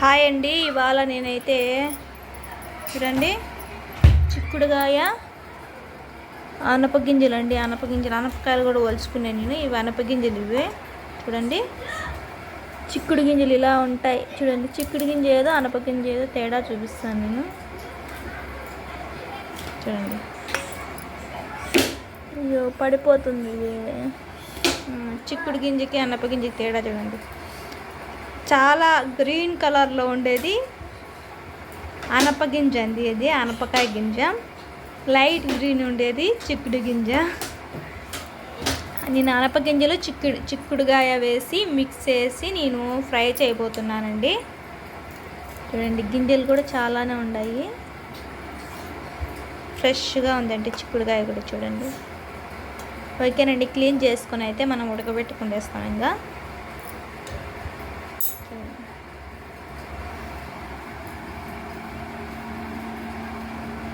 Hi అండి ఇవాళ నేనైతే చూడండి చిక్కుడుగాయ అనపగింజలు అండి. అనపగింజలు అనపకాయలు కూడా ఒలుచుకున్నాను నేను. ఇవి అనపగింజలు ఇవి. చూడండి చిక్కుడు గింజలు ఇలా ఉంటాయి. చూడండి చిక్కుడు గింజ ఏదో అనపగింజ ఏదో తేడా చూపిస్తాను నేను. చూడండి. అయ్యో పడిపోతుంది ఇది. చిక్కుడు గింజకి అనపగింజకి తేడా చూడండి. చాలా గ్రీన్ కలర్లో ఉండేది. అనప గింజ అండి ఇది అనపకాయ గింజ. లైట్ గ్రీన్ ఉండేది చిక్కుడు గింజ. నేను అనప గింజలు చిక్కుడు చిక్కుడుగాయ వేసి మిక్స్ చేసి నేను ఫ్రై చేయబోతున్నానండి. చూడండి గింజలు కూడా చాలానే ఉన్నాయి. ఫ్రెష్గా ఉందండి చిక్కుడుగాయ కూడా చూడండి. ఓకేనండి క్లీన్ చేసుకుని అయితే మనం ఉడకబెట్టుకునేస్తాం ఇంకా.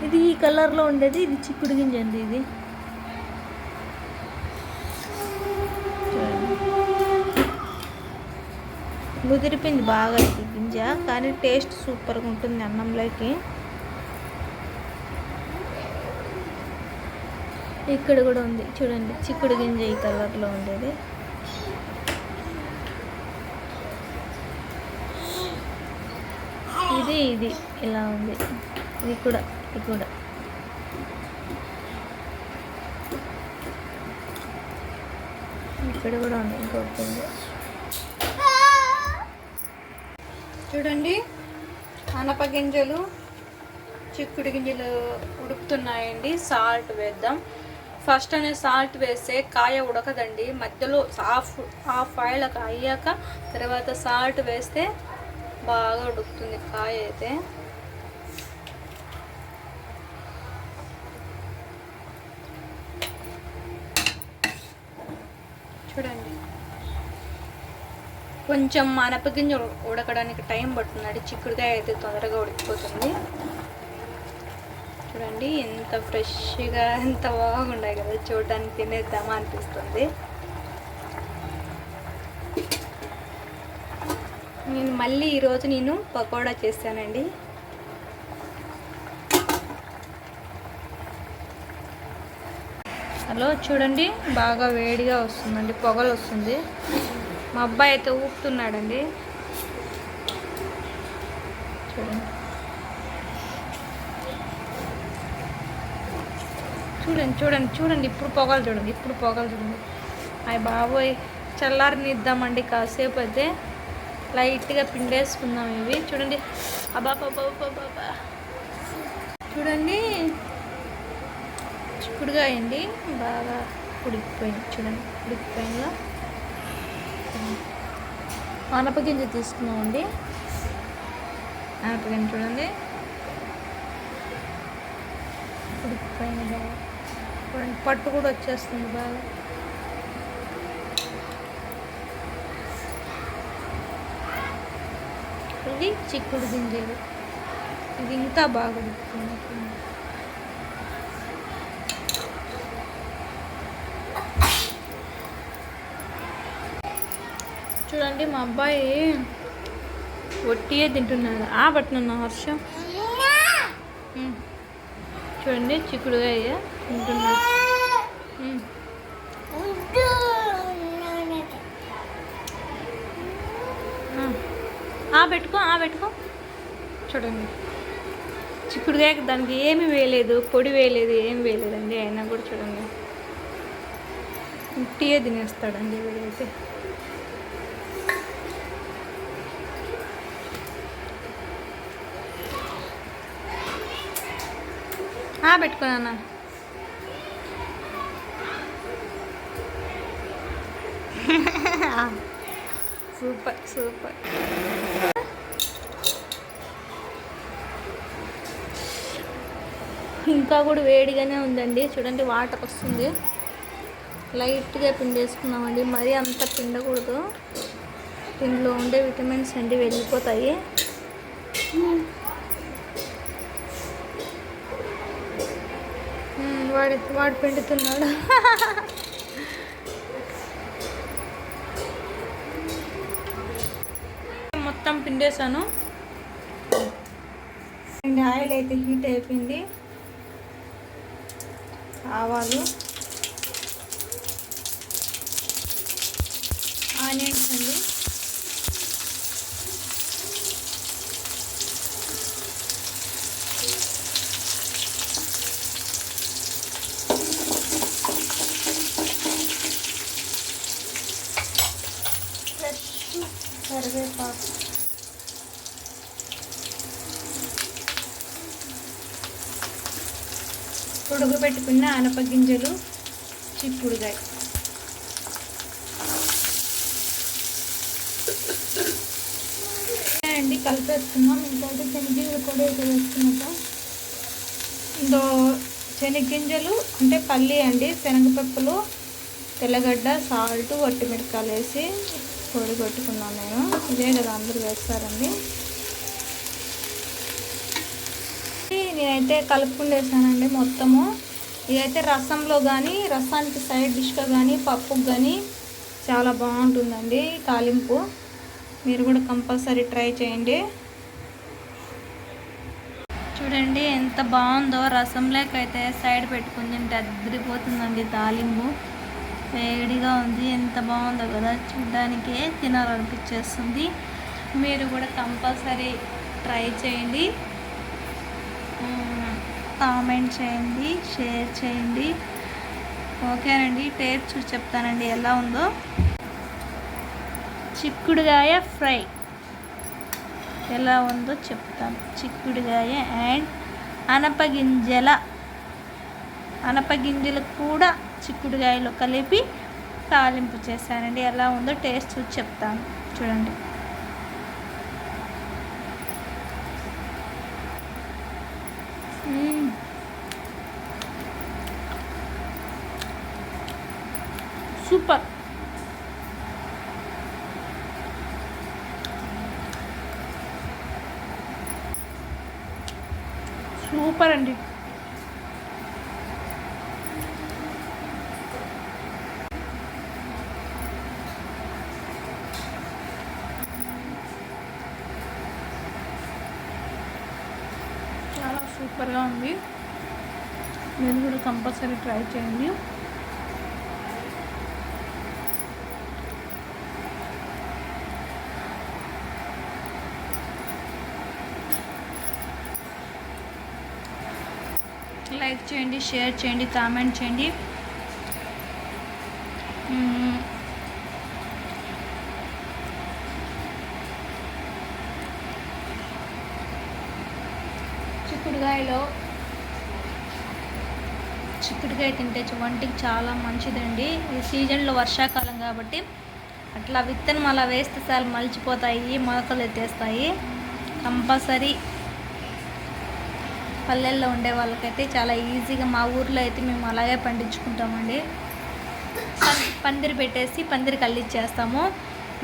ఇది ఈ కలర్లో ఉండేది ఇది చిక్కుడు గింజ అండి ఇది. ముదిరిపోయింది బాగా ఈ గింజ కానీ టేస్ట్ సూపర్గా ఉంటుంది అన్నంలోకి. ఇక్కడ కూడా ఉంది చూడండి చిక్కుడు గింజ ఈ కలర్లో ఉండేది. ఇది ఇది ఇలా ఉంది. ఇది కూడా ఇది కూడా. ఇక్కడ కూడా ఉంది ఇంకొకటి ఉంది. చూడండి అనప గింజలు చిక్కుడు గింజలు ఉడుకుతున్నాయండి. సాల్ట్ వేద్దాం. ఫస్ట్ అనే సాల్ట్ వేస్తే కాయ ఉడకదండి. మధ్యలో హాఫ్ హాఫ్ ఆయిల్ అయ్యాక తర్వాత సాల్ట్ వేస్తే బాగా ఉడుకుతుంది కాయ అయితే. చూడండి కొంచెం అనపగింజ ఉడకడానికి టైం పడుతుంది. చిక్కుడుకాయ అయితే తొందరగా ఉడికిపోతుంది. చూడండి ఎంత ఫ్రెష్గా ఎంత బాగుండాయి కదా. చూడడానికి తినేద్దామా అనిపిస్తుంది. నేను మళ్ళీ ఈరోజు నేను పకోడా చేశానండి హలో చూడండి బాగా వేడిగా వస్తుందండి పొగలు వస్తుంది. మా అబ్బాయి అయితే ఊపుతున్నాడండి. చూడండి. చూడండి చూడండి చూడండి ఇప్పుడు పొగలు చూడండి ఇప్పుడు పొగలు చూడండి. అయ్య బాబోయ్ చల్లారనిద్దామండి కాసేపు అయితే. లైట్గా పిండేసుకుందాం ఇవి. చూడండి. అబ్బా బాబా బాబా చూడండి. చిక్కుడుగా అయింది. బాగా ఉడికిపోయింది. చూడండి ఉడికిపోయిందో? ఆనపగింజ తీసుకున్నామండి ఆనపగింజ చూడండి. ఉడికిపోయింది బాగా. చూడండి పట్టు కూడా వచ్చేస్తుంది బాగా. ఇది చిక్కుడు గింజలు. ఇది ఇంకా బాగా ఉడుకుతుంది చూడండి. మా అబ్బాయి ఒట్టియే తింటున్నాడు. ఆ పట్టునున్న హర్షం. చూడండి చూడండి అయ్యా తింటున్నాడు. ఆ. పెట్టుకో ఆ పెట్టుకో. చూడండి. చిక్కుడుగా దానికి ఏమి వేయలేదు పొడి వేయలేదు ఏం వేయలేదండి. అయినా కూడా చూడండి. ఉట్టియే తినేస్తాడండి వీడైతే. ఆ, సూపర్ సూపర్. ఇంకా కూడా వేడిగానే ఉందండి. చూడండి వాటర్ వస్తుంది. లైట్గా పిండేసుకున్నామండి. మరీ అంత పిండకూడదు. దీనిలో ఉండే విటమిన్స్ అండి వెళ్ళిపోతాయి. వాడి వాడు పిండుతున్నాడు. మొత్తం పిండేశాను. ఆయిల్ అయితే హీట్ అయిపోయింది. ఆవాలు ఆనియన్స్ అండి. పెట్టుకున్న ఆనపగింజలు చిక్కుడుగాయ అండి కలిపేసుకున్నాం ఇంకైతే శనగింజలు కూడా అయితే ఇందో శనగింజలు అంటే పల్లి అండి. శనగపప్పులు తెల్లగడ్డ సాల్ట్ మిరకాయలు వేసి పొడి కొట్టుకున్నాను నేను. ఇదే కదా అందరూ వేస్తారండి. నేనైతే కలుపుకుండేసానండి మొత్తము. ఇదైతే రసంలో కానీ రసానికి సైడ్ డిష్గా కానీ పప్పుకు కానీ చాలా బాగుంటుందండి తాలింపు. మీరు కూడా కంపల్సరీ ట్రై చేయండి. చూడండి ఎంత బాగుందో రసం లేకైతే సైడ్ పెట్టుకుని తింటే అద్దరిపోతుందండి తాలింపు. వేడిగా ఉంది ఎంత బాగుందో కదా చూడడానికే తినాలనిపించేస్తుంది మీరు కూడా కంపల్సరీ ట్రై చేయండి. కామెంట్ చేయండి షేర్ చేయండి. ఓకేనండి టేస్ట్ చూసి చెప్తానండి ఎలా ఉందో. చిక్కుడుగాయ ఫ్రై. ఎలా ఉందో చెప్తాను. చిక్కుడుగాయ అండ్ అనపగింజల. అనపగింజలు కూడా చిక్కుడుగాయలో కలిపి తాలింపు చేశానండి. ఎలా ఉందో టేస్ట్ చూసి చెప్తాను. చూడండి. Mm. సూపర్. సూపర్ అండి. చాలా సూపర్గా ఉంది. మీరు కూడా కంపల్సరీ ట్రై చేయండి. లైక్ చేయండి షేర్ చేయండి కామెంట్ చేయండి. చిక్కుడుకాయలో. చిక్కుడుకాయ తింటే వంటికి చాలా మంచిదండి. ఈ సీజన్లో వర్షాకాలం కాబట్టి అట్లా విత్తనం అలా వేస్తే చాలా మలిచిపోతాయి మొలకలు ఎత్తేస్తాయి. కంపల్సరీ పల్లెల్లో ఉండే వాళ్ళకైతే చాలా ఈజీగా మా ఊర్లో అయితే మేము అలాగే పండించుకుంటామండి. పందిరి పెట్టేసి పందిరి కల్లిచ్చేస్తాము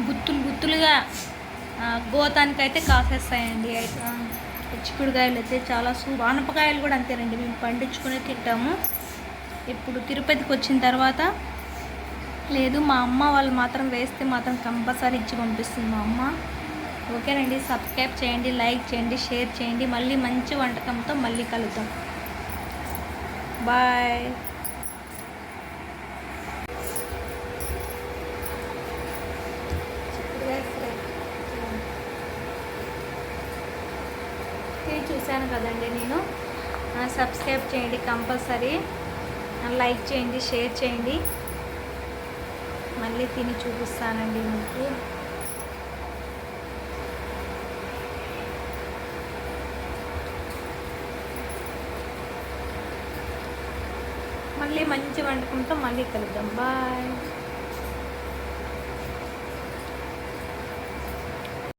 గుత్తులు గుత్తులుగా గోతానికైతే కాసేస్తాయండి. అయితే చిక్కుడుకాయలు అయితే చాలా సూ ఆనపకాయలు కూడా అంతేనండి మేము పండించుకునే తింటాము. ఇప్పుడు తిరుపతికి వచ్చిన తర్వాత లేదు మా అమ్మ వాళ్ళు మాత్రం వేస్తే మాత్రం కంపల్సరీ ఇచ్చి పంపిస్తుంది మా అమ్మ. ఓకేనండి. సబ్స్క్రైబ్ చేయండి లైక్ చేయండి షేర్ చేయండి. మళ్ళీ మంచి వంటకంతో మళ్ళీ కలుద్దాం. బాయ్. ఇది చూశాను కదండి నేను. సబ్స్క్రైబ్ చేయండి కంపల్సరీ. లైక్ చేయండి షేర్ చేయండి. మళ్ళీ తిని చూపిస్తానండి మీకు. మళ్ళీ మంచి వంటకంతో మళ్ళీ కలుద్దాం. బాయ్.